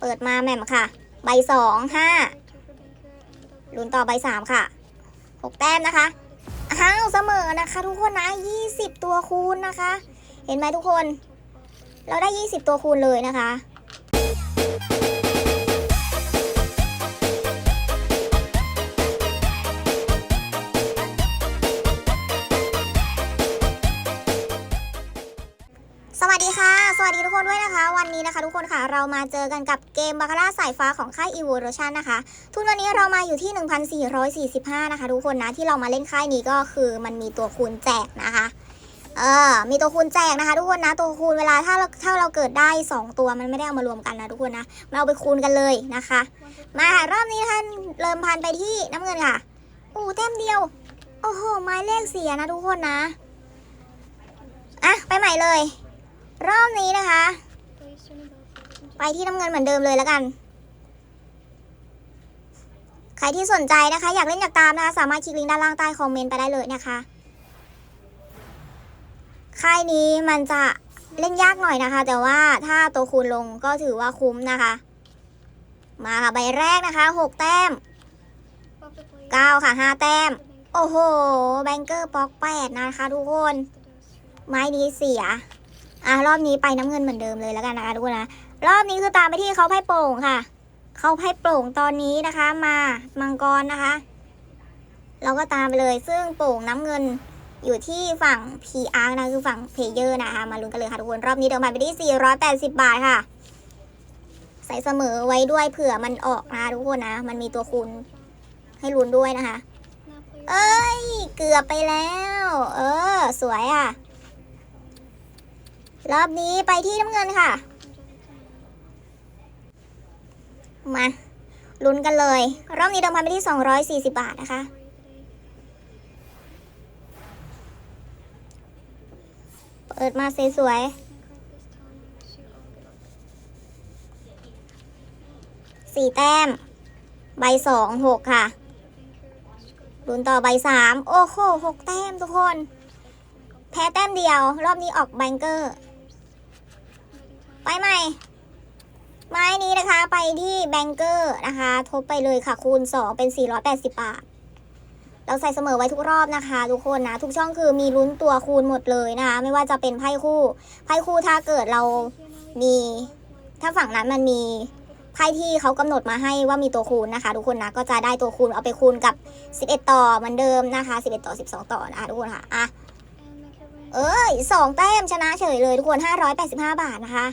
เปิดมาแม่มค่ะ ใบสองห้าลุ้นต่อใบสามค่ะหกแต้มนะคะอ้าวเสมอนะคะ ทุกคนนะยี่สิบตัวคูณนะคะ เห็นไหมทุกคน เราได้ยี่สิบตัวคูณเลยนะคะ วัสดีทุกคนด้วยนะคะ วันนี้นะคะทุกคนค่ะเรามาเจอกันกับเกมบาคาร่าสายฟ้าของค่าย Evolution นะคะ ทุนวันนี้เรามาอยู่ที่ 1,445 นะคะ ทุกคนนะที่เรามาเล่นค่ายนี้ก็คือมันมีตัวคูณแจกนะคะเออมีตัวคูณแจกนะคะ ทุกคนนะตัวคูณเวลาถ้าเราถ้าเราเกิดได้ 2 ตัวมันไม่ได้เอามารวมกันนะทุกคนนะมาเอาไปคูณกันเลยนะคะ มาค่ะรอบนี้ท่านเริ่มพันไปที่น้ำเงินค่ะอู้แต้มเดียวโอ้โหไม้เลขเสียนะทุกคนนะอะไปใหม่เลย รอบนี้นะคะ ไปที่น้ำเงินเหมือนเดิมเลยแล้วกัน ใครที่สนใจนะคะ อยากเล่นอยากตามนะคะสามารถคลิกลิงก์ด้านล่างใต้คอมเมนต์ไปได้เลยนะคะค่ายนี้มันจะเล่นยากหน่อยนะคะ แต่ว่าถ้าตัวคูณลงก็ถือว่าคุ้มนะคะ มาค่ะใบแรกนะคะหกแต้มเก้าค่ะห้าแต้ม โอ้โห แบงเกอร์ป๊อกแปดนะคะทุกคน ไม้นี้เสีย อะรอบนี้ไปน้ำเงินเหมือนเดิมเลยแล้วกันนะคะทุกคนนะ รอบนี้คือตามไปที่เขาไพ่โป่งค่ะ เขาไพ่โป่งตอนนี้นะคะ มามังกรนะคะ เราก็ตามไปเลย ซึ่งโป่งน้ำเงินอยู่ที่ฝั่ง PR นะคือฝั่งเพเยอร์นะคะมาลุ้นกันเลยค่ะทุกคน รอบนี้เดิมพันไปที่ 480 บาทค่ะ ใส่เสมอไว้ด้วยเผื่อมันออกนะคะทุกคนนะ มันมีตัวคูณให้ลุ้นด้วยนะคะ เอ้ย เกือบไปแล้ว เออ สวยอะ รอบนี้ไปที่น้ำเงินค่ะ มาลุ้นกันเลย รอบนี้เดิมพันไปที่ 240 บาทนะคะ เปิดมาสวยๆสี่แต้ม ใบสองหกค่ะลุ้นต่อใบสามโอ้โหหกแต้มทุกคน แพ้แต้มเดียว รอบนี้ออกแบงเกอร์ ไปใหม่ไม้นี้นะคะไปที่แบงเกอร์นะคะ ทบไปเลยค่ะคูณ 2 เป็น 480 บาท เราใส่เสมอไว้ทุกรอบนะคะ ทุกคนนะ ทุกช่องคือมีลุ้นตัวคูณหมดเลยนะคะ ไม่ว่าจะเป็นไพ่คู่ไพ่คู่ถ้าเกิดเรามีถ้าฝั่งนั้นมันมีไพ่ที่เขากำหนดมาให้ว่ามีตัวคูณนะคะ ทุกคนนะก็จะได้ตัวคูณเอาไปคูณกับ 11 ต่อเหมือนเดิมนะคะ 11 ต่อ 12 ต่อนะคะทุกคนค่ะอะเอ้ยสองแต้มชนะเฉยเลยทุกคน 585 บาทนะคะ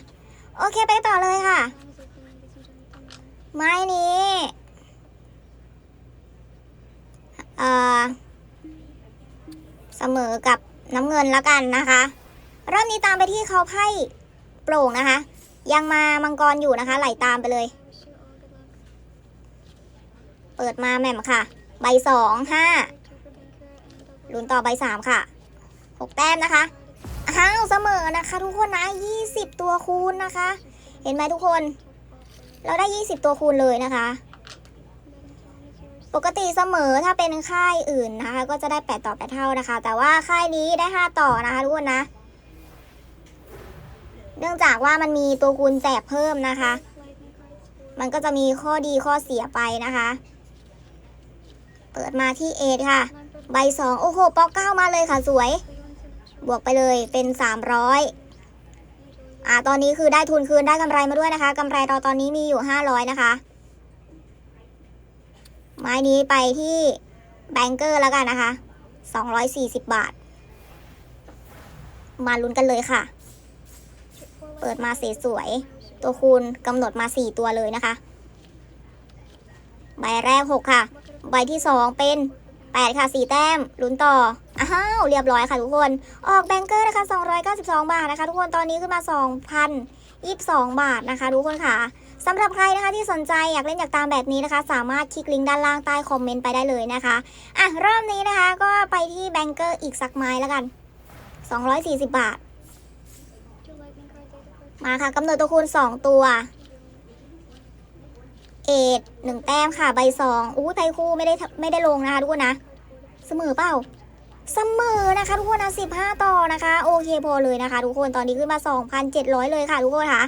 โอเคไปต่อเลยค่ะ ไม้นี้เอ่อเสมอกับน้ำเงินแล้วกันนะคะรอบนี้ตามไปที่เขาไพ่โปร่งนะคะ ยังมามังกรอยู่นะคะ ไหลตามไปเลย เปิดมาแหม่มค่ะ ใบสองห้าลุ้นต่อใบสามค่ะหกแต้มนะคะ อ้าเสมอนะคะ ทุกคนนะยี่สิบตัวคูณนะคะ เห็นไหมทุกคน เราได้ยี่สิบตัวคูณเลยนะคะ ปกติเสมอถ้าเป็นค่ายอื่นนะคะ ก็จะได้แปดต่อแปดเท่านะคะ แต่ว่าค่ายนี้ได้ห้าต่อนะคะทุกคนนะ เนื่องจากว่ามันมีตัวคูณแจกเพิ่มนะคะ มันก็จะมีข้อดีข้อเสียไปนะคะ เปิดมาที่เอทค่ะ ใบสองโอ้โหปอกเก้ามาเลยค่ะสวย บวกไปเลยเป็นสามร้อยอ่าตอนนี้คือได้ทุนคืนได้กำไรมาด้วยนะคะกำไรเราตอนนี้มีอยู่ห้าร้อยนะคะ ไม้นี้ไปที่แบงเกอร์แล้วกันนะคะสองร้อยสี่สิบบาท มาลุ้นกันเลยค่ะ เปิดมาสวยๆตัวคูณกำหนดมาสี่ตัวเลยนะคะ ใบแรกหกค่ะ ใบที่สองเป็นแปดค่ะสี่แต้มลุ้นต่อ อ้าวเรียบร้อยค่ะทุกคน ออกแบงเกอร์นะคะ 292 บาทนะคะ ทุกคนตอนนี้ขึ้นมา 2,022 บาทนะคะ ทุกคนค่ะสำหรับใครนะคะที่สนใจอยากเล่นอยากตามแบบนี้นะคะ สามารถคลิกลิงก์ด้านล่างใต้คอมเมนต์ไปได้เลยนะคะอะรอบนี้นะคะก็ไปที่แบงเกอร์อีกสักไม้แล้วกัน 240 บาท มาค่ะกำหนดตัวคูณ 2 ตัวเอ็ดหนึ่งแต้มค่ะใบสองอู้ไทคู่ไม่ได้ไม่ได้ลงนะคะทุกคนนะ เสมอเปล่า เสมอนะคะ ทุกคนนะ15 ต่อนะคะ โอเคพอเลยนะคะ ทุกคนตอนนี้ขึ้นมา 2,700 เลยค่ะ ทุกคนค่ะ